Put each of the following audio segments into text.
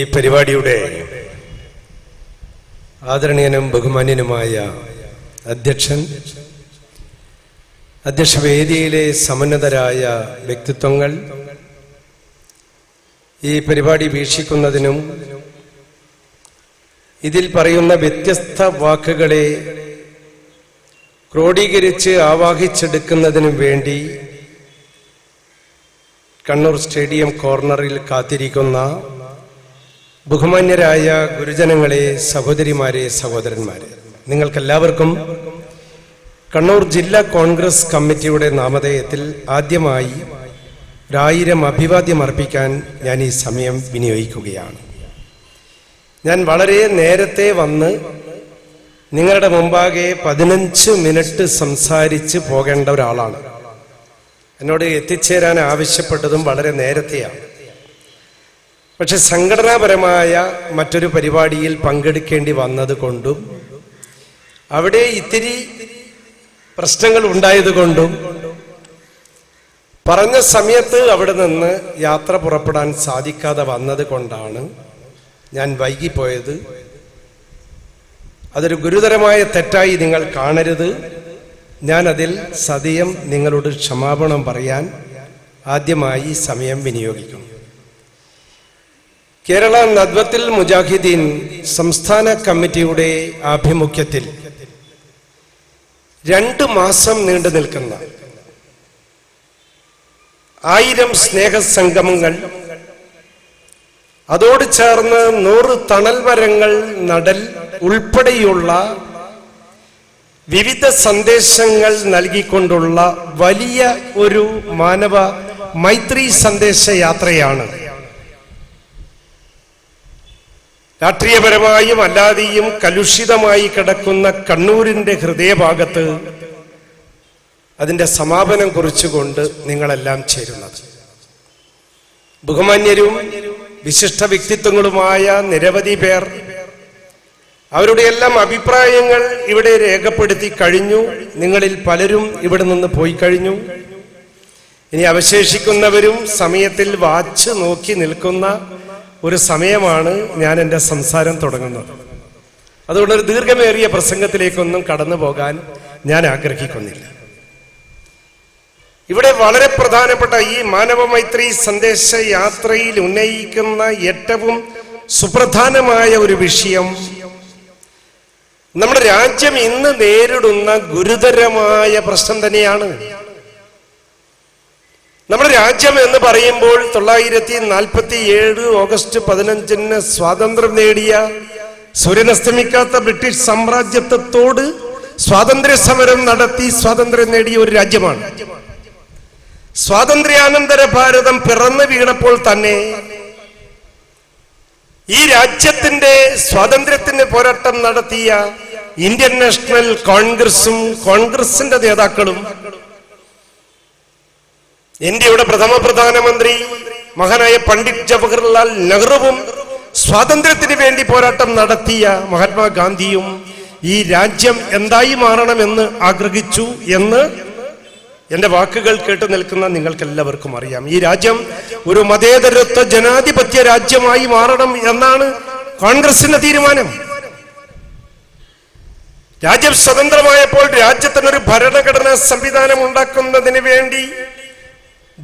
ഈ പരിപാടിയുടെ ആദരണീയനും ബഹുമാന്യനുമായ അധ്യക്ഷൻ വേദിയിലെ സമന്നതരായ വ്യക്തിത്വങ്ങൾ ഈ പരിപാടി വീക്ഷിക്കുന്നതിനും ഇതിൽ പറയുന്ന വ്യത്യസ്ത വാക്കുകളെ ക്രോഡീകരിച്ച് ആവാഹിച്ചെടുക്കുന്നതിനും വേണ്ടി കണ്ണൂർ സ്റ്റേഡിയം കോർണറിൽ കാത്തിരിക്കുന്ന ബഹുമാന്യരായ ഗുരുജനങ്ങളെ സഹോദരിമാരെ സഹോദരന്മാരെ നിങ്ങൾക്കെല്ലാവർക്കും കണ്ണൂർ ജില്ലാ കോൺഗ്രസ് കമ്മിറ്റിയുടെ നാമധേയത്തിൽ ആദ്യമായി ഒരായിരം അഭിവാദ്യം അർപ്പിക്കാൻ ഞാൻ ഈ സമയം വിനിയോഗിക്കുകയാണ്. ഞാൻ വളരെ നേരത്തെ വന്ന് നിങ്ങളുടെ മുമ്പാകെ പതിനഞ്ച് മിനിറ്റ് സംസാരിച്ച് പോകേണ്ട ഒരാളാണ്. എന്നോട് എത്തിച്ചേരാൻ ആവശ്യപ്പെട്ടതും വളരെ നേരത്തെയാണ്. പക്ഷെ സംഘടനാപരമായ മറ്റൊരു പരിപാടിയിൽ പങ്കെടുക്കേണ്ടി വന്നത് കൊണ്ടും അവിടെ ഇത്തിരി പ്രശ്നങ്ങൾ ഉണ്ടായതുകൊണ്ടും പറഞ്ഞ സമയത്ത് അവിടെ നിന്ന് യാത്ര പുറപ്പെടാൻ സാധിക്കാതെ വന്നത് കൊണ്ടാണ് ഞാൻ വൈകിപ്പോയത്. അതൊരു ഗുരുതരമായ തെറ്റായി നിങ്ങൾ കാണരുത്. ഞാൻ അതിൽ സതയം നിങ്ങളോട് ക്ഷമാപണം പറയാൻ ആദ്യമായി സമയം വിനിയോഗിക്കുന്നു. കേരള നദ്വത്തിൽ മുജാഹിദ്ദീൻ സംസ്ഥാന കമ്മിറ്റിയുടെ ആഭിമുഖ്യത്തിൽ രണ്ട് മാസം നീണ്ടു നിൽക്കുന്ന ആയിരം സ്നേഹസംഗമങ്ങൾ അതോട് ചേർന്ന് നൂറ് തണൽവരങ്ങൾ നടൽ ഉൾപ്പെടെയുള്ള വിവിധ സന്ദേശങ്ങൾ നൽകിക്കൊണ്ടുള്ള വലിയ ഒരു മാനവ മൈത്രി സന്ദേശ യാത്രയാണ് രാഷ്ട്രീയപരമായും അല്ലാതെയും കലുഷിതമായി കിടക്കുന്ന കണ്ണൂരിന്റെ ഹൃദയഭാഗത്ത് അതിന്റെ സമാപനം കുറിച്ചുകൊണ്ട് നിങ്ങളെല്ലാം ചേരുന്നത്. ബഹുമാന്യരും വിശിഷ്ട വ്യക്തിത്വങ്ങളുമായ നിരവധി പേർ അവരുടെ എല്ലാം അഭിപ്രായങ്ങൾ ഇവിടെ രേഖപ്പെടുത്തി കഴിഞ്ഞു. നിങ്ങളിൽ പലരും ഇവിടെ നിന്ന് പോയി കഴിഞ്ഞു. ഇനി അവശേഷിക്കുന്നവരും സമയത്തിൽ വാച്ച് നോക്കി നിൽക്കുന്ന ഒരു സമയമാണ് ഞാൻ എന്റെ സംസാരം തുടങ്ങുന്നത്. അതുകൊണ്ട് ഒരു ദീർഘമേറിയ പ്രസംഗത്തിലേക്കൊന്നും കടന്നു പോകാൻ ഞാൻ ആഗ്രഹിക്കുന്നില്ല. ഇവിടെ വളരെ പ്രധാനപ്പെട്ട ഈ മാനവമൈത്രി സന്ദേശ യാത്രയിൽ ഉന്നയിക്കുന്ന ഏറ്റവും സുപ്രധാനമായ ഒരു വിഷയം നമ്മുടെ രാജ്യം ഇന്ന് നേരിടുന്ന ഗുരുതരമായ പ്രശ്നം തന്നെയാണ്. നമ്മുടെ രാജ്യം എന്ന് പറയുമ്പോൾ തൊള്ളായിരത്തി നാൽപ്പത്തി ഏഴ് ഓഗസ്റ്റ് പതിനഞ്ചിന് സ്വാതന്ത്ര്യം നേടിയ സൂര്യനസ്തമിക്കാത്ത ബ്രിട്ടീഷ് സാമ്രാജ്യത്വത്തോട് സ്വാതന്ത്ര്യ സമരം നടത്തി സ്വാതന്ത്ര്യം നേടിയ ഒരു രാജ്യമാണ്. സ്വാതന്ത്ര്യാനന്തര ഭാരതം പിറന്നു വീണപ്പോൾ തന്നെ ഈ രാജ്യത്തിന്റെ സ്വാതന്ത്ര്യത്തിന് പോരാട്ടം നടത്തിയ ഇന്ത്യൻ നാഷണൽ കോൺഗ്രസും കോൺഗ്രസിന്റെ നേതാക്കളും ഇന്ത്യയുടെ പ്രഥമ പ്രധാനമന്ത്രി മഹാനായ പണ്ഡിറ്റ് ജവഹർലാൽ നെഹ്റുവും സ്വാതന്ത്ര്യത്തിന് വേണ്ടി പോരാട്ടം നടത്തിയ മഹാത്മാഗാന്ധിയും ഈ രാജ്യം എന്തായി മാറണമെന്ന് ആഗ്രഹിച്ചു എന്ന് എന്റെ വാക്കുകൾ കേട്ട് നിൽക്കുന്ന നിങ്ങൾക്ക് എല്ലാവർക്കും അറിയാം. ഈ രാജ്യം ഒരു മതേതരത്വ ജനാധിപത്യ രാജ്യമായി മാറണം എന്നാണ് കോൺഗ്രസിന്റെ തീരുമാനം. രാജ്യം സ്വതന്ത്രമായപ്പോൾ രാജ്യത്തിനൊരു ഭരണഘടനാ സംവിധാനം ഉണ്ടാക്കുന്നതിന് വേണ്ടി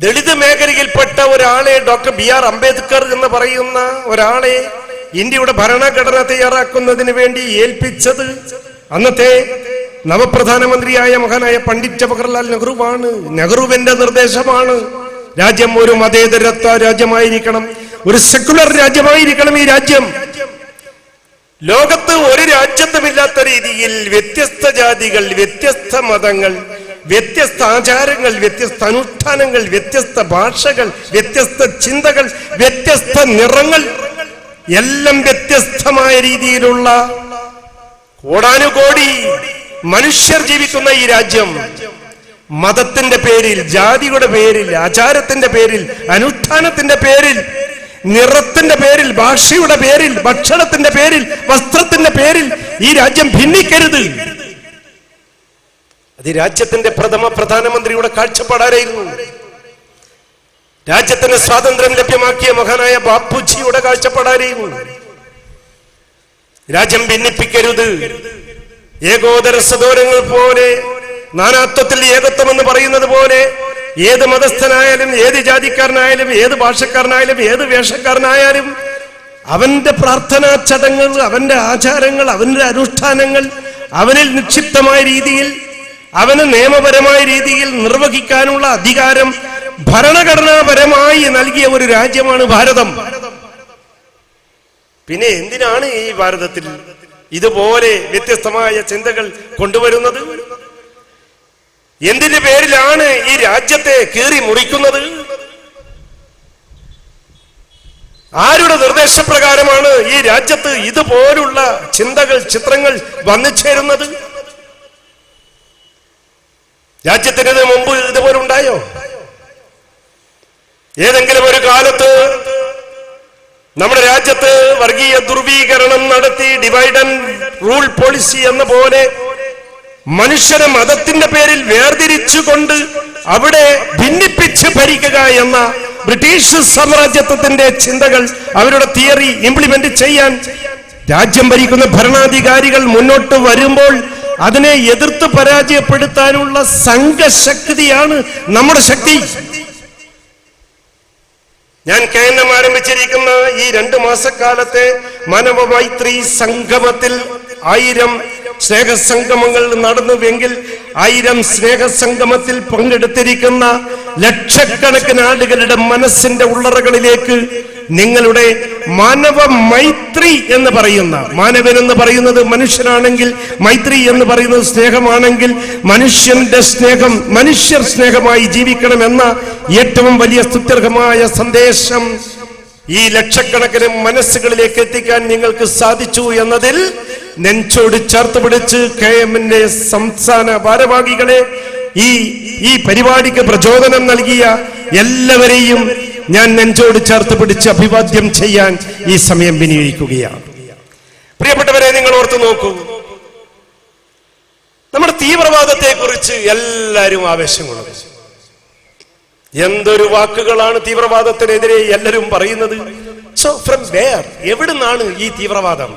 ദളിത് മേഖലയിൽപ്പെട്ട ഒരാളെ ഡോക്ടർ ബി ആർ അംബേദ്കർ എന്ന് പറയുന്ന ഒരാളെ ഇന്ത്യയുടെ ഭരണഘടന തയ്യാറാക്കുന്നതിന് വേണ്ടി ഏൽപ്പിച്ചത് അന്നത്തെ നവപ്രധാനമന്ത്രിയായ മഹാനായ പണ്ഡിറ്റ് ജവഹർലാൽ നെഹ്റുവാണ്. നെഹ്റുവിന്റെ നിർദ്ദേശമാണ് രാജ്യം ഒരു മതേതരത്വ രാജ്യമായിരിക്കണം. ഒരു സെക്യുലർ രാജ്യമായിരിക്കണം ഈ രാജ്യം. ലോകത്ത് ഒരു രാജ്യത്തുമില്ലാത്ത രീതിയിൽ വ്യത്യസ്ത ജാതികൾ വ്യത്യസ്ത മതങ്ങൾ വ്യത്യസ്ത ആചാരങ്ങൾ വ്യത്യസ്ത അനുഷ്ഠാനങ്ങൾ വ്യത്യസ്ത ഭാഷകൾ വ്യത്യസ്ത ചിന്തകൾ വ്യത്യസ്ത നിറങ്ങൾ എല്ലാം വ്യത്യസ്തമായ രീതിയിലുള്ള കോടാനുകോടി മനുഷ്യർ ജീവിക്കുന്ന ഈ രാജ്യം. മതത്തിന്റെ പേരിൽ ജാതിയുടെ പേരിൽ ആചാരത്തിന്റെ പേരിൽ അനുഷ്ഠാനത്തിന്റെ പേരിൽ നിറത്തിന്റെ പേരിൽ ഭാഷയുടെ പേരിൽ ഭക്ഷണത്തിന്റെ പേരിൽ വസ്ത്രത്തിന്റെ പേരിൽ ഈ രാജ്യം ഭിന്നിക്കരുത്. അത് രാജ്യത്തിന്റെ പ്രഥമ പ്രധാനമന്ത്രിയുടെ കാഴ്ചപ്പാടായിരുന്നു രാജ്യത്തിന് സ്വാതന്ത്ര്യം ലഭ്യമാക്കിയ മഹാനായ ബാപ്പുജിയുടെ കാഴ്ചപ്പാടായിരുന്നു രാജ്യം ഭിന്നിപ്പിക്കരുത്. ഏകോദര സദോരങ്ങൾ പോലെ നാനാത്വത്തിൽ ഏകത്വം എന്ന് പറയുന്നത് പോലെ ഏത് മതസ്ഥനായാലും ഏത് ജാതിക്കാരനായാലും ഏത് ഭാഷക്കാരനായാലും ഏത് വേഷക്കാരനായാലും അവന്റെ പ്രാർത്ഥനാ ചടങ്ങുകൾ അവന്റെ ആചാരങ്ങൾ അവന്റെ അനുഷ്ഠാനങ്ങൾ അവനിൽ നിക്ഷിപ്തമായ രീതിയിൽ അവന് നിയമപരമായ രീതിയിൽ നിർവഹിക്കാനുള്ള അധികാരം ഭരണഘടനാപരമായി നൽകിയ ഒരു രാജ്യമാണ് ഭാരതം. പിന്നെ എന്തിനാണ് ഈ ഭാരതത്തിൽ ഇതുപോലെ വ്യത്യസ്തമായ ചിന്തകൾ കൊണ്ടുവരുന്നത്? എന്തിന്റെ പേരിലാണ് ഈ രാജ്യത്തെ കീറി മുറിക്കുന്നത്? ആരുടെ നിർദ്ദേശപ്രകാരമാണ് ഈ രാജ്യത്ത് ഇതുപോലുള്ള ചിന്തകൾ ചിത്രങ്ങൾ വന്നു ചേരുന്നത് രാജ്യത്തിന് മുമ്പ് ഇതുപോലെ ഉണ്ടായോ? ഏതെങ്കിലും ഒരു കാലത്ത് നമ്മുടെ രാജ്യത്ത് വർഗീയ ദുർവീകരണം നടത്തി ഡിവൈഡ് ആൻഡ് റൂൾ പോളിസി എന്ന പോലെ മനുഷ്യരെ മതത്തിന്റെ പേരിൽ വേർതിരിച്ചുകൊണ്ട് അവിടെ ഭിന്നിപ്പിച്ച് ഭരിക്കുക എന്ന ബ്രിട്ടീഷ് സാമ്രാജ്യത്വത്തിന്റെ ചിന്തകൾ അവരുടെ തിയറി ഇംപ്ലിമെന്റ് ചെയ്യാൻ രാജ്യം ഭരിക്കുന്ന ഭരണാധികാരികൾ മുന്നോട്ട് വരുമ്പോൾ അതിനെ എതിർത്ത് പരാജയപ്പെടുത്താനുള്ള സംഘശക്തിയാണ് നമ്മുടെ ശക്തി. ഞാൻ കെ എൻ എം ആരംഭിച്ചിരിക്കുന്ന ഈ രണ്ട് മാസക്കാലത്തെ മനവമൈത്രി സംഗമത്തിൽ ആയിരം സ്നേഹസംഗമങ്ങൾ നടന്നുവെങ്കിൽ ആയിരം സ്നേഹസംഗമത്തിൽ പങ്കെടുത്തിരിക്കുന്ന ലക്ഷക്കണക്കിന് ആളുകളുടെ മനസ്സിന്റെ ഉള്ളറകളിലേക്ക് നിങ്ങളുടെ മാനവ മൈത്രി എന്ന് പറയുന്ന മാനവൻ എന്ന് പറയുന്നത് മനുഷ്യനാണെങ്കിൽ മൈത്രി എന്ന് പറയുന്നത് സ്നേഹമാണെങ്കിൽ മനുഷ്യന്റെ സ്നേഹം മനുഷ്യർ സ്നേഹമായി ജീവിക്കണമെന്ന ഏറ്റവും വലിയ സ്തുത്യർഹമായ സന്ദേശം ഈ ലക്ഷക്കണക്കിന് മനസ്സുകളിലേക്ക് എത്തിക്കാൻ നിങ്ങൾക്ക് സാധിച്ചു എന്നതിൽ നെഞ്ചോട് ചേർത്ത് പിടിച്ച് കെ എമ്മിന്റെ സംസ്ഥാന ഭാരവാഹികളെ ഈ ഈ പരിപാടിക്ക് പ്രചോദനം നൽകിയ എല്ലാവരെയും ഞാൻ നെഞ്ചോട് ചേർത്ത് പിടിച്ച് അഭിവാദ്യം ചെയ്യാൻ ഈ സമയം വിനിയോഗിക്കുകയാണ്. പ്രിയപ്പെട്ടവരെ നിങ്ങൾ ഓർത്തു നോക്കൂ. നമ്മുടെ തീവ്രവാദത്തെ കുറിച്ച് എല്ലാവരും ആവേശം എന്തൊരു വാക്കുകളാണ് തീവ്രവാദത്തിനെതിരെ എല്ലാവരും പറയുന്നത്? സോ ഫ്രം വേർ എവിടുന്നാണ് ഈ തീവ്രവാദം?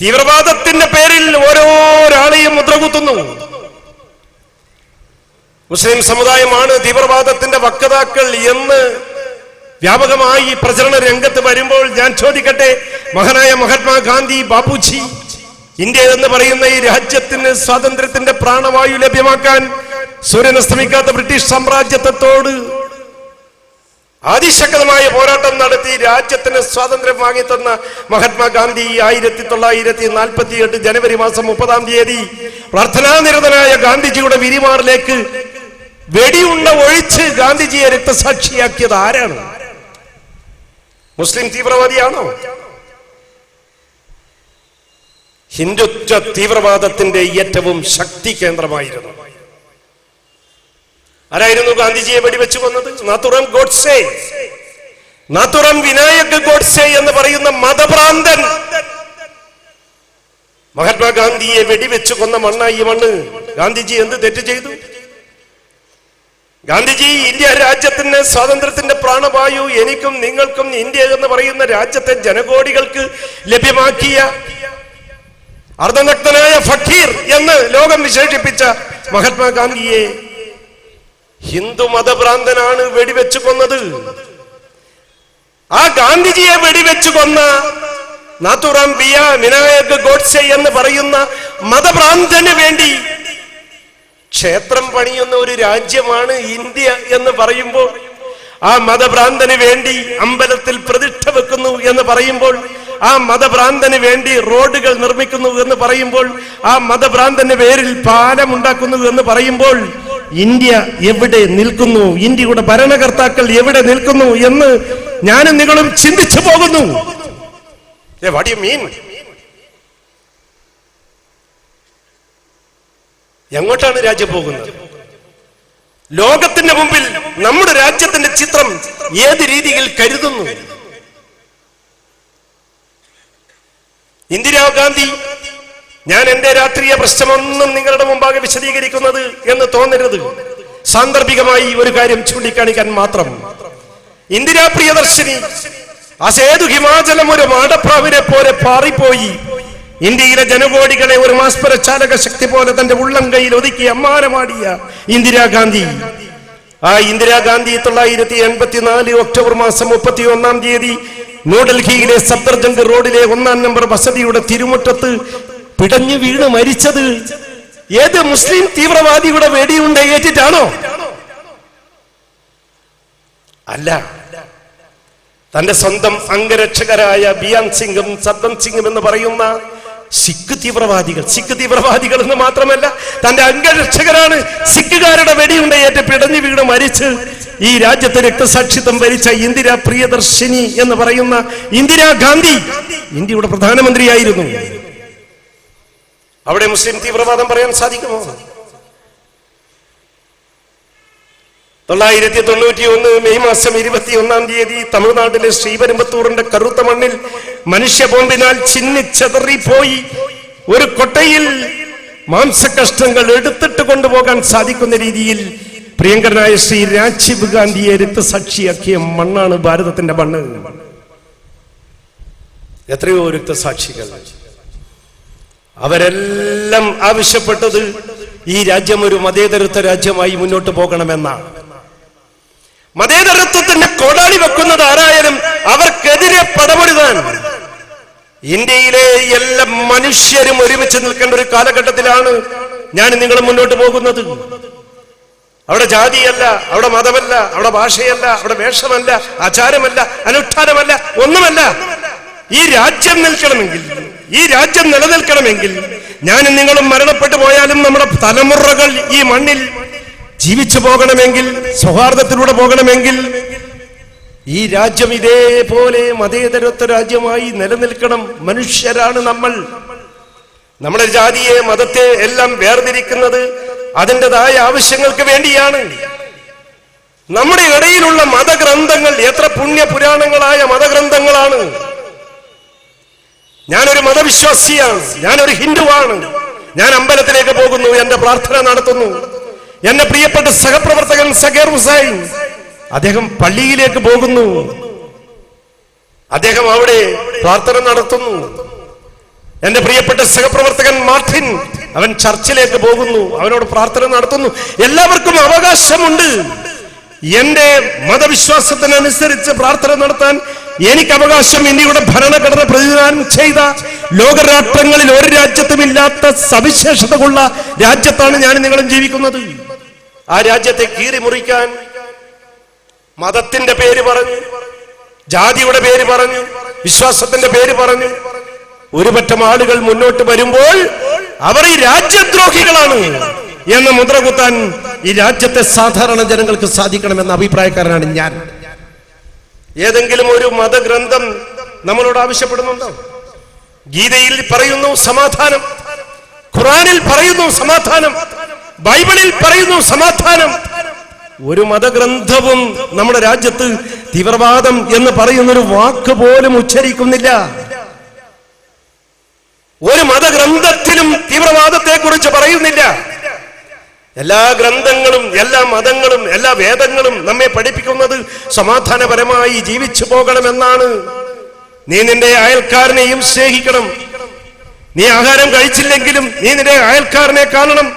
തീവ്രവാദത്തിന്റെ പേരിൽ ഓരോരാളെയും മുദ്രകുത്തുന്നു. മുസ്ലിം സമുദായമാണ് തീവ്രവാദത്തിന്റെ വക്താക്കൾ എന്ന് വ്യാപകമായി പ്രചരണ രംഗത്ത് വരുമ്പോൾ ഞാൻ ചോദിക്കട്ടെ മഹനായ മഹാത്മാഗാന്ധി ബാപ്പുജി ഇന്ത്യ എന്ന് പറയുന്ന ഈ രാജ്യത്തിന് സ്വാതന്ത്ര്യത്തിന്റെ പ്രാണവായു ലഭ്യമാക്കാൻ സൂര്യൻ അസ്തമിക്കാത്ത ബ്രിട്ടീഷ് സാമ്രാജ്യത്വത്തോട് അതിശക്തമായ പോരാട്ടം നടത്തി രാജ്യത്തിന് സ്വാതന്ത്ര്യം വാങ്ങിത്തന്ന മഹാത്മാഗാന്ധി ആയിരത്തി തൊള്ളായിരത്തി നാൽപ്പത്തി എട്ട് ജനുവരി മാസം മുപ്പതാം തീയതി പ്രാർത്ഥനാനിരതനായ ഗാന്ധിജിയുടെ വിരിമാറിലേക്ക് വെടിയുണ്ട ഒഴിച്ച് ഗാന്ധിജിയെ രക്തസാക്ഷിയാക്കിയത് ആരാണ്? മുസ്ലിം തീവ്രവാദിയാണോ? ഹിന്ദുത്വ തീവ്രവാദത്തിന്റെ ഏറ്റവും ശക്തി കേന്ദ്രമായിരുന്നു. ആരായിരുന്നു ഗാന്ധിജിയെ വെടിവെച്ചു കൊന്നത്? നാത്തുറം ഗോഡ്സേ. നാത്തുറം വിനായക് ഗോഡ്സെ എന്ന് പറയുന്ന മതഭ്രാന്തൻ. മഹാത്മാഗാന്ധിയെ വെടിവെച്ചു കൊന്ന മണ്ണായി ഈ മണ്ണ്. ഗാന്ധിജി എന്ത് തെറ്റ് ചെയ്തു? ഗാന്ധിജി ഇന്ത്യ രാജ്യത്തിന് സ്വാതന്ത്ര്യത്തിന്റെ പ്രാണവായു എനിക്കും നിങ്ങൾക്കും ഇന്ത്യ എന്ന് പറയുന്ന രാജ്യത്തെ ജനകോടികൾക്ക് ലഭ്യമാക്കിയ അർദ്ധനഗ്നായ ഫക്കീർ എന്ന് ലോകം വിശേഷിപ്പിച്ച മഹാത്മാഗാന്ധിയെ ഹിന്ദു മതഭ്രാന്തനാണ് വെടിവെച്ച് കൊന്നത്. ആ ഗാന്ധിജിയെ വെടിവെച്ച് കൊന്ന നാത്തുറാം ബിയ വിനായക് ഗോഡ്സെ എന്ന് പറയുന്ന മതഭ്രാന്തന് വേണ്ടി ക്ഷേത്രം പണിയുന്ന ഒരു രാജ്യമാണ് ഇന്ത്യ എന്ന് പറയുമ്പോൾ ആ മതഭ്രാന്തന് വേണ്ടി അമ്പലത്തിൽ പ്രതിഷ്ഠ വെക്കുന്നു എന്ന് പറയുമ്പോൾ ആ മതഭ്രാന്തന് വേണ്ടി റോഡുകൾ നിർമ്മിക്കുന്നു എന്ന് പറയുമ്പോൾ ആ മതഭ്രാന്തന്റെ പേരിൽ പാലം ഉണ്ടാക്കുന്നു എന്ന് പറയുമ്പോൾ ഇന്ത്യ എവിടെ നിൽക്കുന്നു? ഇന്ത്യയുടെ ഭരണകർത്താക്കൾ എവിടെ നിൽക്കുന്നു എന്ന് ഞാനും നിങ്ങളും ചിന്തിച്ചു പോകുന്നു. മീൻ എങ്ങോട്ടാണ് രാജ്യം പോകുന്നത്? ലോകത്തിന്റെ മുമ്പിൽ നമ്മുടെ രാജ്യത്തിന്റെ ചിത്രം ഏത് രീതിയിൽ കരുതുന്നു? ഇന്ദിരാഗാന്ധി ഞാൻ എന്റെ രാഷ്ട്രീയ പ്രശ്നമൊന്നും നിങ്ങളുടെ മുമ്പാകെ വിശദീകരിക്കുന്നത് എന്ന് തോന്നരുത്. സാന്ദർഭികമായി ഒരു കാര്യം ചൂണ്ടിക്കാണിക്കാൻ മാത്രം. ഇന്ദിരാ പ്രിയദർശിനി ആ സേതു ഹിമാചലം ഒരു മാടപ്രാവിനെ പോലെ പാറിപ്പോയി. ഇന്ത്യയിലെ ജനകോടികളെ ഒരു മാസ്പര ചാലക ശക്തി പോലെ തന്റെ ഉള്ളം കയ്യിൽ ഒതുക്കി അമ്മാനമാടിയ ഇന്ദിരാഗാന്ധി ആ ഇന്ദിരാഗാന്ധി തൊള്ളായിരത്തി എൺപത്തിനാല് ഒക്ടോബർ മാസം മുപ്പത്തി ഒന്നാം തീയതി ന്യൂഡൽഹിയിലെ സഫ്ദർജംഗ് റോഡിലെ ഒന്നാം നമ്പർ വസതിയുടെ തിരുമുറ്റത്ത് പിടഞ്ഞു വീണ് മരിച്ചത്. ഏത് മുസ്ലിം തീവ്രവാദിയുടെ വെടിയുണ്ട ഏറ്റിട്ടാണോ? അല്ല. തന്റെ സ്വന്തം അംഗരക്ഷകരായ ബിയാൻ സിംഗും സദ്ദം സിംഗും എന്ന് പറയുന്ന സിഖ് തീവ്രവാദികൾ. സിഖ് തീവ്രവാദികൾ എന്ന് മാത്രമല്ല തന്റെ അംഗരക്ഷകരാണ് സിഖുകാരുടെ വെടിയുണ്ടയേറ്റ് പിടഞ്ഞു വീണ് മരിച്ച് ഈ രാജ്യത്ത് രക്തസാക്ഷിത്വം ഭരിച്ച ഇന്ദിര പ്രിയദർശിനി എന്ന് പറയുന്ന ഇന്ദിരാഗാന്ധി ഇന്ത്യയുടെ പ്രധാനമന്ത്രിയായിരുന്നു. അവിടെ മുസ്ലിം തീവ്രവാദം പറയാൻ സാധിക്കുമോ? തൊള്ളായിരത്തി തൊണ്ണൂറ്റി ഒന്ന് മെയ് മാസം ഇരുപത്തി ഒന്നാം തീയതി തമിഴ്നാട്ടിലെ ശ്രീപെരുമ്പത്തൂറിന്റെ കറുത്ത മണ്ണിൽ മനുഷ്യ ബോംബിനാൽ ചിന്നിച്ചെതറിപ്പോയി ഒരു കൊട്ടയിൽ മാംസകഷ്ടങ്ങൾ എടുത്തിട്ട് കൊണ്ടുപോകാൻ സാധിക്കുന്ന രീതിയിൽ പ്രിയങ്കരനായ ശ്രീ രാജീവ് ഗാന്ധിയെ രക്തസാക്ഷിയാക്കിയ മണ്ണാണ് ഭാരതത്തിന്റെ മണ്ണ്. എത്രയോ രക്തസാക്ഷികൾ. അവരെല്ലാം ആവശ്യപ്പെട്ടത് ഈ രാജ്യം ഒരു മതേതരത്വ രാജ്യമായി മുന്നോട്ട് പോകണമെന്നാണ്. മതേതരത്വത്തിന്റെ കോടാളി വെക്കുന്നത് ആരായാലും അവർക്കെതിരെ പടപൊരുതാൻ ഇന്ത്യയിലെ എല്ലാ മനുഷ്യരും ഒരുമിച്ച് നിൽക്കേണ്ട ഒരു കാലഘട്ടത്തിലാണ് ഞാൻ നിങ്ങൾ മുന്നോട്ട് പോകുന്നത്. അവിടെ ജാതിയല്ല അവിടെ മതമല്ല അവിടെ ഭാഷയല്ല അവിടെ വേഷമല്ല ആചാരമല്ല അനുഷ്ഠാനമല്ല ഒന്നുമല്ല. ഈ രാജ്യം നിൽക്കണമെങ്കിൽ ഈ രാജ്യം നിലനിൽക്കണമെങ്കിൽ ഞാനും നിങ്ങളും മരണപ്പെട്ടു പോയാലും നമ്മുടെ തലമുറകൾ ഈ മണ്ണിൽ ജീവിച്ചു പോകണമെങ്കിൽ സൗഹാർദ്ദത്തിലൂടെ പോകണമെങ്കിൽ ഈ രാജ്യം ഇതേപോലെ മതേതരത്വ രാജ്യമായി നിലനിൽക്കണം. മനുഷ്യരാണ് നമ്മൾ. നമ്മുടെ ജാതിയെ മതത്തെ എല്ലാം വേർതിരിക്കുന്നത് അതിന്റെതായ ആവശ്യങ്ങൾക്ക് വേണ്ടിയാണ്. നമ്മുടെ ഇടയിലുള്ള മതഗ്രന്ഥങ്ങൾ എത്ര പുണ്യ പുരാണങ്ങളായ മതഗ്രന്ഥങ്ങളാണ്. ഞാനൊരു മതവിശ്വാസിയാണ്. ഞാനൊരു ഹിന്ദുവാണ്. ഞാൻ അമ്പലത്തിലേക്ക് പോകുന്നു. എന്റെ പ്രാർത്ഥന നടത്തുന്നു. എന്റെ പ്രിയപ്പെട്ട സഹപ്രവർത്തകൻ സഗേർ ഹുസൈൻ അദ്ദേഹം പള്ളിയിലേക്ക് പോകുന്നു. അദ്ദേഹം അവിടെ പ്രാർത്ഥന നടത്തുന്നു. എന്റെ പ്രിയപ്പെട്ട സഹപ്രവർത്തകൻ മാർട്ടിൻ അവൻ ചർച്ചിലേക്ക് പോകുന്നു. അവനോട് പ്രാർത്ഥന നടത്തുന്നു. എല്ലാവർക്കും അവകാശമുണ്ട്. എന്റെ മതവിശ്വാസത്തിനനുസരിച്ച് പ്രാർത്ഥന നടത്താൻ എനിക്ക് അവകാശം ഇന്ത്യയുടെ ഭരണഘടന പ്രതിദാനം ചെയ്ത ലോകരാഷ്ട്രങ്ങളിൽ ഒരു രാജ്യത്തും ഇല്ലാത്ത സവിശേഷതകളുള്ള രാജ്യത്താണ് ഞാൻ നിങ്ങളും ജീവിക്കുന്നത്. ആ രാജ്യത്തെ കീറി മുറിക്കാൻ മതത്തിന്റെ പേര് പറഞ്ഞു ജാതിയുടെ പേര് പറഞ്ഞു വിശ്വാസത്തിന്റെ പേര് പറഞ്ഞു ഒരുപറ്റം ആളുകൾ മുന്നോട്ട് വരുമ്പോൾ അവർ ഈ രാജ്യദ്രോഹികളാണ് എന്ന് മുദ്ര കുത്താൻ ഈ രാജ്യത്തെ സാധാരണ ജനങ്ങൾക്ക് സാധിക്കണമെന്ന അഭിപ്രായക്കാരനാണ് ഞാൻ. ഏതെങ്കിലും ഒരു മതഗ്രന്ഥം നമ്മളോട് ആവശ്യപ്പെടുന്നുണ്ടോ? ഗീതയിൽ പറയുന്നു സമാധാനം. ഖുറാനിൽ പറയുന്നു സമാധാനം. ബൈബിളിൽ പറയുന്നു സമാധാനം. ഒരു മതഗ്രന്ഥവും നമ്മുടെ രാജ്യത്ത് തീവ്രവാദം എന്ന് പറയുന്ന ഒരു വാക്ക് പോലും ഉച്ചരിക്കുന്നില്ല. ഒരു മതഗ്രന്ഥത്തിലും തീവ്രവാദത്തെ കുറിച്ച് പറയുന്നില്ല. എല്ലാ ഗ്രന്ഥങ്ങളും എല്ലാ മതങ്ങളും എല്ലാ വേദങ്ങളും നമ്മെ പഠിപ്പിക്കുന്നത് സമാധാനപരമായി ജീവിച്ചു പോകണമെന്നാണ്. നീ നിന്റെ അയൽക്കാരനെയും സ്നേഹിക്കണം. നീ ആഹാരം കഴിച്ചില്ലെങ്കിലും നീ നിന്റെ അയൽക്കാരനെ കാണണം.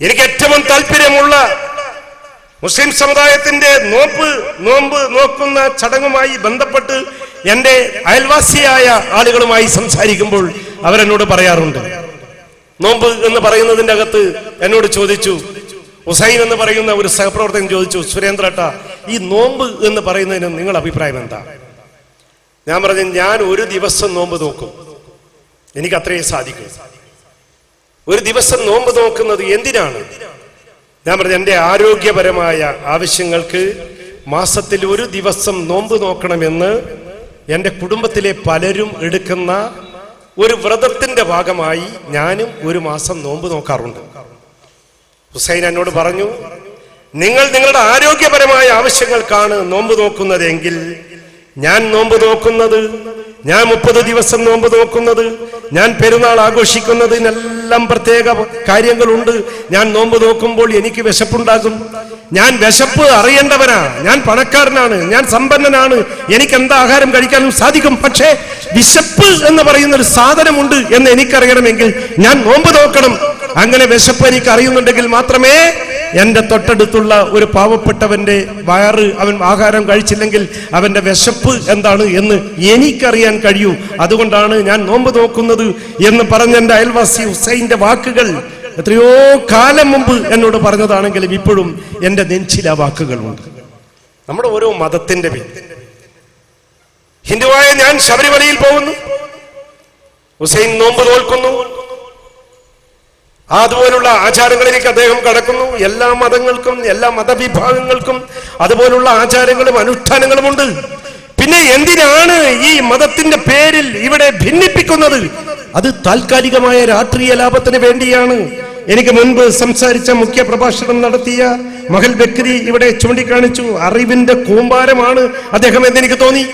എനിക്ക് ഏറ്റവും താല്പര്യമുള്ള മുസ്ലിം സമുദായത്തിന്റെ നോമ്പ് നോമ്പ് നോക്കുന്ന ചടങ്ങുമായി ബന്ധപ്പെട്ട് എന്റെ അയൽവാസിയായ ആളുകളുമായി സംസാരിക്കുമ്പോൾ അവരെന്നോട് പറയാറുണ്ട് നോമ്പ് എന്ന് പറയുന്നതിന്റെ അകത്ത് എന്നോട് ചോദിച്ചു. ഹുസൈൻ എന്ന് പറയുന്ന ഒരു സഹപ്രവർത്തകൻ ചോദിച്ചു സുരേന്ദ്രട്ട ഈ നോമ്പ് എന്ന് പറയുന്നതിന് നിങ്ങളുടെ അഭിപ്രായം എന്താ? ഞാൻ പറഞ്ഞു ഞാൻ ഒരു ദിവസം നോമ്പ് നോക്കും. എനിക്ക് അത്രയും സാധിക്കും. ഒരു ദിവസം നോമ്പ് നോക്കുന്നത് എന്തിനാണ്? ഞാൻ പറഞ്ഞു എന്റെ ആരോഗ്യപരമായ ആവശ്യങ്ങൾക്ക് മാസത്തിൽ ഒരു ദിവസം നോമ്പ് നോക്കണമെന്ന് എന്റെ കുടുംബത്തിലെ പലരും എടുക്കുന്ന ഒരു വ്രതത്തിന്റെ ഭാഗമായി ഞാനും ഒരു മാസം നോമ്പ് നോക്കാറുണ്ട്. ഹുസൈൻ എന്നോട് പറഞ്ഞു നിങ്ങൾ നിങ്ങളുടെ ആരോഗ്യപരമായ ആവശ്യങ്ങൾക്കാണ് നോമ്പ് നോക്കുന്നതെങ്കിൽ ഞാൻ നോമ്പ് നോക്കുന്നത് ഞാൻ മുപ്പത് ദിവസം നോമ്പ് നോക്കുന്നത് ഞാൻ പെരുന്നാൾ ആഘോഷിക്കുന്നതിനെല്ലാം പ്രത്യേക കാര്യങ്ങളുണ്ട്. ഞാൻ നോമ്പ് നോക്കുമ്പോൾ എനിക്ക് വിശപ്പുണ്ടാകും. ഞാൻ വിശപ്പ് അറിയേണ്ടവനാണ് ഞാൻ പണക്കാരനാണ്. ഞാൻ സമ്പന്നനാണ്. എനിക്ക് എന്താ ആഹാരം കഴിക്കാനും സാധിക്കും. പക്ഷേ വിശപ്പ് എന്ന് പറയുന്ന ഒരു സാധനമുണ്ട് എന്ന് എനിക്കറിയണമെങ്കിൽ ഞാൻ നോമ്പ് നോക്കണം. അങ്ങനെ വിശപ്പ് എനിക്ക് അറിയുന്നുണ്ടെങ്കിൽ മാത്രമേ എന്റെ തൊട്ടടുത്തുള്ള ഒരു പാവപ്പെട്ടവന്റെ വയറ് അവൻ ആഹാരം കഴിച്ചില്ലെങ്കിൽ അവന്റെ വിശപ്പ് എന്താണ് എന്ന് എനിക്കറിയാൻ കഴിയൂ. അതുകൊണ്ടാണ് ഞാൻ നോമ്പ് നോക്കുന്നത് എന്ന് പറഞ്ഞ എന്റെ അയൽവാസി ഹുസൈന്റെ വാക്കുകൾ എത്രയോ കാലം മുമ്പ് എന്നോട് പറഞ്ഞതാണെങ്കിലും ഇപ്പോഴും എന്റെ നെഞ്ചില വാക്കുകളുണ്ട്. നമ്മുടെ ഓരോ മതത്തിന്റെ പേര് ഹിന്ദുവായ ഞാൻ ശബരിമലയിൽ പോകുന്നു. ഹുസൈൻ നോമ്പ് തോൽക്കുന്നു. അതുപോലുള്ള ആചാരങ്ങളിലേക്ക് അദ്ദേഹം കടക്കുന്നു. എല്ലാ മതങ്ങൾക്കും എല്ലാ മതവിഭാഗങ്ങൾക്കും അതുപോലുള്ള ആചാരങ്ങളും അനുഷ്ഠാനങ്ങളും ഉണ്ട്. പിന്നെ എന്തിനാണ് ഈ മതത്തിന്റെ പേരിൽ ഇവിടെ ഭിന്നിപ്പിക്കുന്നത്? അത് താൽക്കാലികമായ രാഷ്ട്രീയ ലാഭത്തിന് വേണ്ടിയാണ്. എനിക്ക് മുൻപ് സംസാരിച്ച മുഖ്യ പ്രഭാഷണം നടത്തിയ മഹൽ ബക്രി ഇവിടെ ചൂണ്ടിക്കാണിച്ചു. അറിവിന്റെ കൂമ്പാരമാണ് അദ്ദേഹം എന്നെനിക്ക് തോന്നി.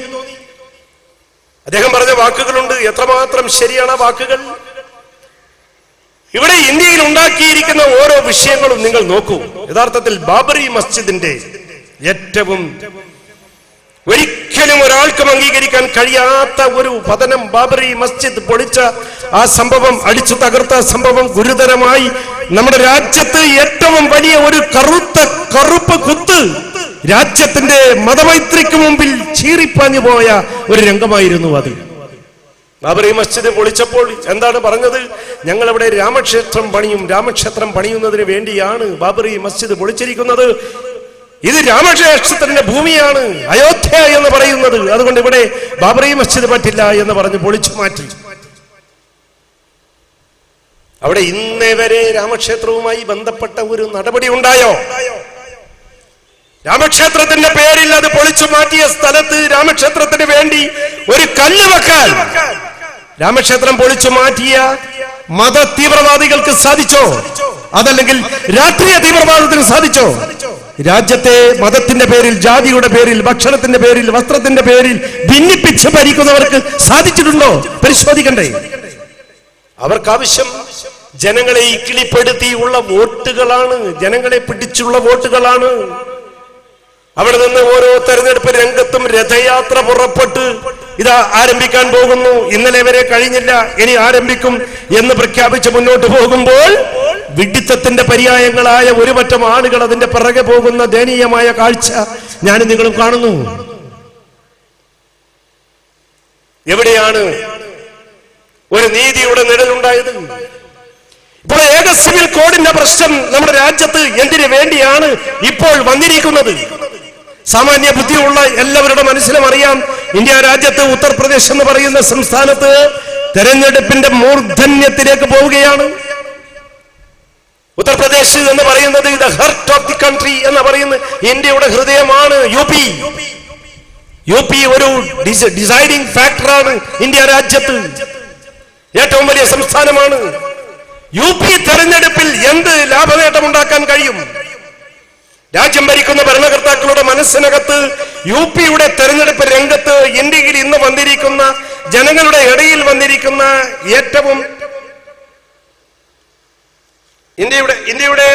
അദ്ദേഹം പറഞ്ഞ വാക്കുകളുണ്ട്. എത്രമാത്രം ശരിയാണ് വാക്കുകൾ? ഇവിടെ ഇന്ത്യയിൽ ഉണ്ടാക്കിയിരിക്കുന്ന ഓരോ വിഷയങ്ങളും നിങ്ങൾ നോക്കൂ. യഥാർത്ഥത്തിൽ ബാബറി മസ്ജിദിന്റെ ഏറ്റവും ഒരിക്കലും ഒരാൾക്കും അംഗീകരിക്കാൻ കഴിയാത്ത ഒരു പതനം ബാബറി മസ്ജിദ് പൊളിച്ച ആ സംഭവം അടിച്ചു തകർത്ത സംഭവം ഗുരുതരമായി. നമ്മുടെ രാജ്യത്ത് ഏറ്റവും വലിയ ഒരു കറുത്ത കറുപ്പ് കുത്ത് രാജ്യത്തിന്റെ മതമൈത്രിക്ക് മുമ്പിൽ ചീറിപ്പാഞ്ഞു പോയ ഒരു രംഗമായിരുന്നു അത്. ബാബറി മസ്ജിദ് പൊളിച്ചപ്പോൾ എന്താണ് പറഞ്ഞത്? ഞങ്ങൾ ഇവിടെ രാമക്ഷേത്രം പണിയും രാമക്ഷേത്രം പണിയുന്നതിന് വേണ്ടിയാണ് ബാബറി മസ്ജിദ് പൊളിച്ചിരിക്കുന്നത്. ഇത് രാമക്ഷേത്രത്തിന്റെ ഭൂമിയാണ് അയോധ്യ എന്ന് പറയുന്നത്. അതുകൊണ്ട് ഇവിടെ ബാബറി മസ്ജിദ് പറ്റില്ല എന്ന് പറഞ്ഞ് പൊളിച്ചു മാറ്റി. അവിടെ ഇന്നേ വരെ രാമക്ഷേത്രവുമായി ബന്ധപ്പെട്ട ഒരു നടപടി ഉണ്ടായോ? രാമക്ഷേത്രത്തിന്റെ പേരിൽ അത് പൊളിച്ചു മാറ്റിയ സ്ഥലത്ത് രാമക്ഷേത്രത്തിന് വേണ്ടി ഒരു കല്ല് വെക്കാൻ. രാമക്ഷേത്രം പൊളിച്ചു മാറ്റിയ മത തീവ്രവാദികൾക്ക് സാധിച്ചോ? അതല്ലെങ്കിൽ രാഷ്ട്രീയ തീവ്രവാദത്തിന് സാധിച്ചോ? രാജ്യത്തെ മതത്തിന്റെ പേരിൽ ജാതിയുടെ പേരിൽ ഭക്ഷണത്തിന്റെ പേരിൽ വസ്ത്രത്തിന്റെ പേരിൽ ഭിന്നിപ്പിച്ച് ഭരിക്കുന്നവർക്ക് സാധിച്ചിട്ടുണ്ടോ? പരിശോധിക്കണ്ടേ? അവർക്കാവശ്യം ജനങ്ങളെ ഇക്കിളിപ്പെടുത്തിയുള്ള വോട്ടുകളാണ്. ജനങ്ങളെ പിടിച്ചുള്ള വോട്ടുകളാണ്. അവിടെ നിന്ന് ഓരോ തെരഞ്ഞെടുപ്പ് രംഗത്തും രഥയാത്ര പുറപ്പെട്ട് ഇതാ ആരംഭിക്കാൻ പോകുന്നു. ഇന്നലെ വരെ കഴിഞ്ഞില്ല ഇനി ആരംഭിക്കും എന്ന് പ്രഖ്യാപിച്ച് മുന്നോട്ട് പോകുമ്പോൾ വിഡിത്തത്തിന്റെ പര്യായങ്ങളായ ഒരു പറ്റം ആളുകൾ അതിന്റെ പിറകെ പോകുന്ന ദയനീയമായ കാഴ്ച ഞാൻ നിങ്ങളും കാണുന്നു. എവിടെയാണ് ഒരു നീതിയുടെ നിഴലുണ്ടായത്? ഇപ്പോൾ ഏക സിവിൽ കോഡിന്റെ പ്രശ്നം നമ്മുടെ രാജ്യത്ത് എന്തിനു വേണ്ടിയാണ് ഇപ്പോൾ വന്നിരിക്കുന്നത്? സാമാന്യ ബുദ്ധിയുള്ള എല്ലാവരുടെ മനസ്സിലും അറിയാം. ഇന്ത്യ രാജ്യത്ത് ഉത്തർപ്രദേശ് എന്ന് പറയുന്ന സംസ്ഥാനത്ത് തെരഞ്ഞെടുപ്പിന്റെ മൂർധന്യത്തിലേക്ക് പോവുകയാണ്. ഉത്തർപ്രദേശ് എന്ന് പറയുന്നത് the heart of the country എന്ന് പറയുന്നത്. ഇന്ത്യയുടെ ഹൃദയമാണ് യു പി യു പി ഒരു ഡിസൈഡിംഗ് ഫാക്ടറാണ് ഇന്ത്യ രാജ്യത്ത്. ഏറ്റവും വലിയ സംസ്ഥാനമാണ്. യു പി തെരഞ്ഞെടുപ്പിൽ എന്ത് ലാഭനേട്ടം ഉണ്ടാക്കാൻ കഴിയും? രാജ്യം ഭരിക്കുന്ന ഭരണകർത്താക്കളുടെ മനസ്സിനകത്ത് യു പിയുടെ തെരഞ്ഞെടുപ്പ് രംഗത്ത് ഇന്ത്യയിൽ ഇന്ന് വന്നിരിക്കുന്ന ജനങ്ങളുടെ ഇടയിൽ വന്നിരിക്കുന്ന ഏറ്റവും ഇന്ത്യയുടെ ഇന്ത്യയുടെ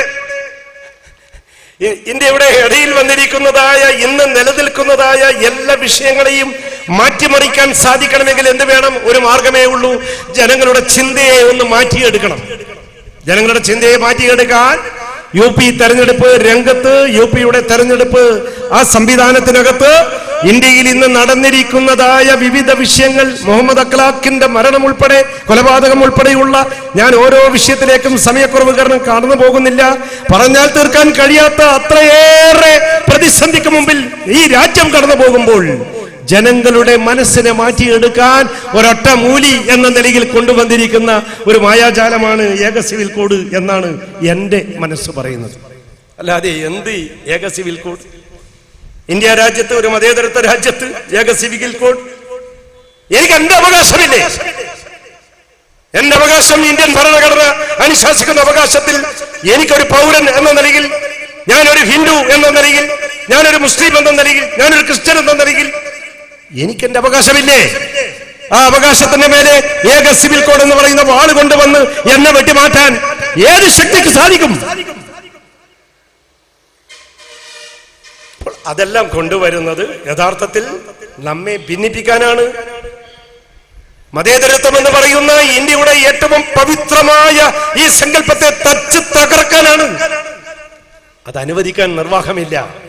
ഇന്ത്യയുടെ ഇടയിൽ വന്നിരിക്കുന്നതായ ഇന്ന് നിലനിൽക്കുന്നതായ എല്ലാ വിഷയങ്ങളെയും മാറ്റിമറിക്കാൻ സാധിക്കണമെങ്കിൽ എന്ത് വേണം? ഒരു മാർഗമേ ഉള്ളൂ. ജനങ്ങളുടെ ചിന്തയെ ഒന്ന് മാറ്റിയെടുക്കണം. ജനങ്ങളുടെ ചിന്തയെ മാറ്റിയെടുക്കാൻ യു പി തെരഞ്ഞെടുപ്പ് രംഗത്ത് യു പിയുടെ തെരഞ്ഞെടുപ്പ് ആ സംവിധാനത്തിനകത്ത് ഇന്ത്യയിൽ ഇന്ന് നടന്നിരിക്കുന്നതായ വിവിധ വിഷയങ്ങൾ മുഹമ്മദ് അഖ്ലാഖിന്റെ മരണം ഉൾപ്പെടെ കൊലപാതകം ഉൾപ്പെടെയുള്ള ഞാൻ ഓരോ വിഷയത്തിലേക്കും സമയക്കുറവ് കാരണം കടന്നു പോകുന്നില്ല. പറഞ്ഞാൽ തീർക്കാൻ കഴിയാത്ത അത്രയേറെ പ്രതിസന്ധിക്ക് മുമ്പിൽ ഈ രാജ്യം കടന്നു പോകുമ്പോൾ ജനങ്ങളുടെ മനസ്സിനെ മാറ്റിയെടുക്കാൻ ഒരൊറ്റ മൂലി എന്ന നിലയിൽ കൊണ്ടുവന്നിരിക്കുന്ന ഒരു മായാജാലമാണ് ഏക സിവിൽ കോഡ് എന്നാണ് എന്റെ മനസ്സ് പറയുന്നത്. അല്ലാതെ എന്ത് ഏക സിവിൽ കോഡ്? ഇന്ത്യ രാജ്യത്ത് ഒരു മതേതരത്വ രാജ്യത്ത് ഏക സിവിൽ കോഡ്? എനിക്ക് എന്റെ അവകാശമില്ലേ? എന്റെ അവകാശം ഇന്ത്യൻ ഭരണഘടന അനുശാസിക്കുന്ന അവകാശത്തിൽ എനിക്കൊരു പൗരൻ എന്ന നിലയിൽ ഞാനൊരു ഹിന്ദു എന്ന നിലയിൽ ഞാനൊരു മുസ്ലിം എന്ന നിലയിൽ ഞാനൊരു ക്രിസ്ത്യൻ എന്ന നിലയിൽ എനിക്ക് എന്റെ അവകാശമില്ലേ? ആ അവകാശത്തിന്റെ മേലെ ഏക സിവിൽ കോഡ് എന്ന് പറയുന്ന വാൾ കൊണ്ടുവന്ന് എന്നെ വെട്ടിമാറ്റാൻ ഏത് ശക്തിക്ക് സാധിക്കും? അതെല്ലാം കൊണ്ടുവരുന്നത് യഥാർത്ഥത്തിൽ നമ്മെ ഭിന്നിപ്പിക്കാനാണ്. മതേതരത്വം എന്ന് പറയുന്ന ഇന്ത്യയുടെ ഏറ്റവും പവിത്രമായ ഈ സങ്കല്പത്തെ തച്ചു തകർക്കാനാണ്. അത് അനുവദിക്കാൻ നിർവാഹമില്ല.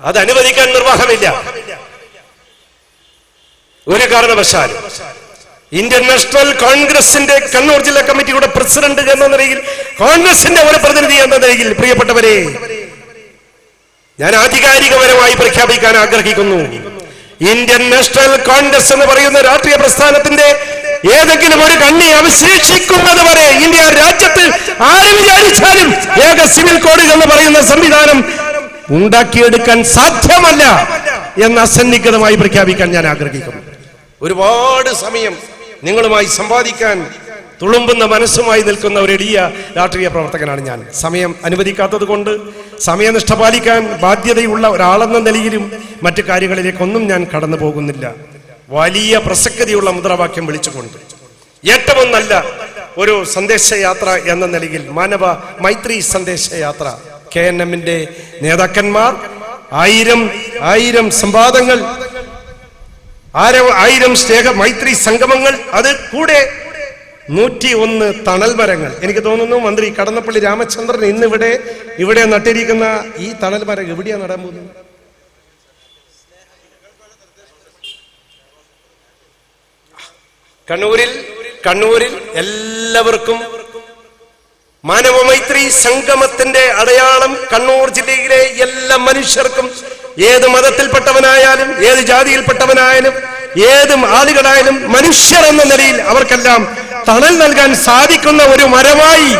അത് അനുവദിക്കാൻ നിർവാഹമില്ല. ഒരു കാരണവശാലും ഇന്ത്യൻ നാഷണൽ കോൺഗ്രസിന്റെ കണ്ണൂർ ജില്ലാ കമ്മിറ്റിയുടെ പ്രസിഡന്റ് എന്ന നിലയിൽ കോൺഗ്രസിന്റെ ഒരു പ്രതിനിധി എന്ന നിലയിൽ പ്രിയപ്പെട്ടവരെ ഞാൻ ആധികാരികപരമായി പ്രഖ്യാപിക്കാൻ ആഗ്രഹിക്കുന്നു. ഇന്ത്യൻ നാഷണൽ കോൺഗ്രസ് എന്ന് പറയുന്ന രാഷ്ട്രീയ പ്രസ്ഥാനത്തിന്റെ ഏതെങ്കിലും ഒരു കണ്ണി അവശേഷിക്കുന്നത് വരെ ഇന്ത്യ രാജ്യത്ത് ആര് വിചാരിച്ചാലും ഏക സിവിൽ കോഡ് എന്ന് പറയുന്ന സംവിധാനം ഉണ്ടാക്കിയെടുക്കാൻ സാധ്യമല്ല എന്ന് അസന്നിഗ്ധമായി പ്രഖ്യാപിക്കാൻ ഞാൻ ആഗ്രഹിക്കുന്നു. ഒരുപാട് സമയം നിങ്ങളുമായി സമ്പാദിക്കാൻ തുളുമ്പുന്ന മനസ്സുമായി നിൽക്കുന്ന ഒരു എളിയ രാഷ്ട്രീയ പ്രവർത്തകനാണ് ഞാൻ. സമയം അനുവദിക്കാത്തത് കൊണ്ട് സമയനിഷ്ഠ പാലിക്കാൻ ബാധ്യതയുള്ള ഒരാളെന്ന നിലയിലും മറ്റു കാര്യങ്ങളിലേക്കൊന്നും ഞാൻ കടന്നു പോകുന്നില്ല. വലിയ പ്രസക്തിയുള്ള മുദ്രാവാക്യം വിളിച്ചുകൊണ്ട്. ഏറ്റവും നല്ല ഒരു സന്ദേശയാത്ര എന്ന നിലയിൽ മാനവ മൈത്രി സന്ദേശയാത്ര കെ എൻ എമ്മിന്റെ നേതാക്കന്മാർ ആയിരം ആയിരം സംവാദങ്ങൾ ആയിരം സ്നേഹ മൈത്രി സംഗമങ്ങൾ അത് കൂടെ നൂറ്റി ഒന്ന് തണൽ മരങ്ങൾ എനിക്ക് തോന്നുന്നു മന്ത്രി കടന്നപ്പള്ളി രാമചന്ദ്രൻ ഇന്ന് ഇവിടെ ഇവിടെ നട്ടിരിക്കുന്ന ഈ തണൽ മരം എവിടെയാ നടാൻ പോകുന്നത്? കണ്ണൂരിൽ കണ്ണൂരിൽ എല്ലാവർക്കും മാനവമൈത്രി സംഗമത്തിന്റെ അടയാളം കണ്ണൂർ ജില്ലയിലെ എല്ലാ മനുഷ്യർക്കും ഏത് മതത്തിൽപ്പെട്ടവനായാലും ഏത് ജാതിയിൽപ്പെട്ടവനായാലും ഏത് ആളുകളായാലും മനുഷ്യർ എന്ന നിലയിൽ അവർക്കെല്ലാം തണൽ നൽകാൻ സാധിക്കുന്ന ഒരു മരമായി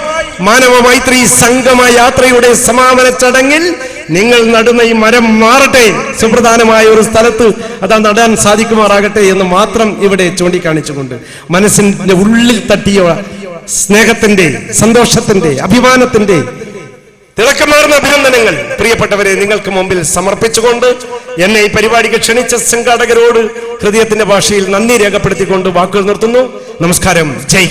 മാനവമൈത്രി സംഗമ യാത്രയുടെ സമാപന ചടങ്ങിൽ നിങ്ങൾ നടുന്ന ഈ മരം മാറട്ടെ. സുപ്രധാനമായ ഒരു സ്ഥലത്ത് അത് നടാൻ സാധിക്കുമാറാകട്ടെ എന്ന് മാത്രം ഇവിടെ ചൂണ്ടിക്കാണിച്ചുകൊണ്ട് മനസ്സിന്റെ ഉള്ളിൽ തട്ടിയ സ്നേഹത്തിന്റെ സന്തോഷത്തിന്റെ അഭിമാനത്തിന്റെ തിളക്കമാർന്ന അഭിനന്ദനങ്ങൾ പ്രിയപ്പെട്ടവരെ നിങ്ങൾക്ക് മുമ്പിൽ സമർപ്പിച്ചുകൊണ്ട് എന്നെ ഈ പരിപാടിക്ക് ക്ഷണിച്ച സംഘാടകരോട് ഹൃദയത്തിന്റെ ഭാഷയിൽ നന്ദി രേഖപ്പെടുത്തിക്കൊണ്ട് വാക്കുകൾ നിർത്തുന്നു. നമസ്കാരം. ജയ്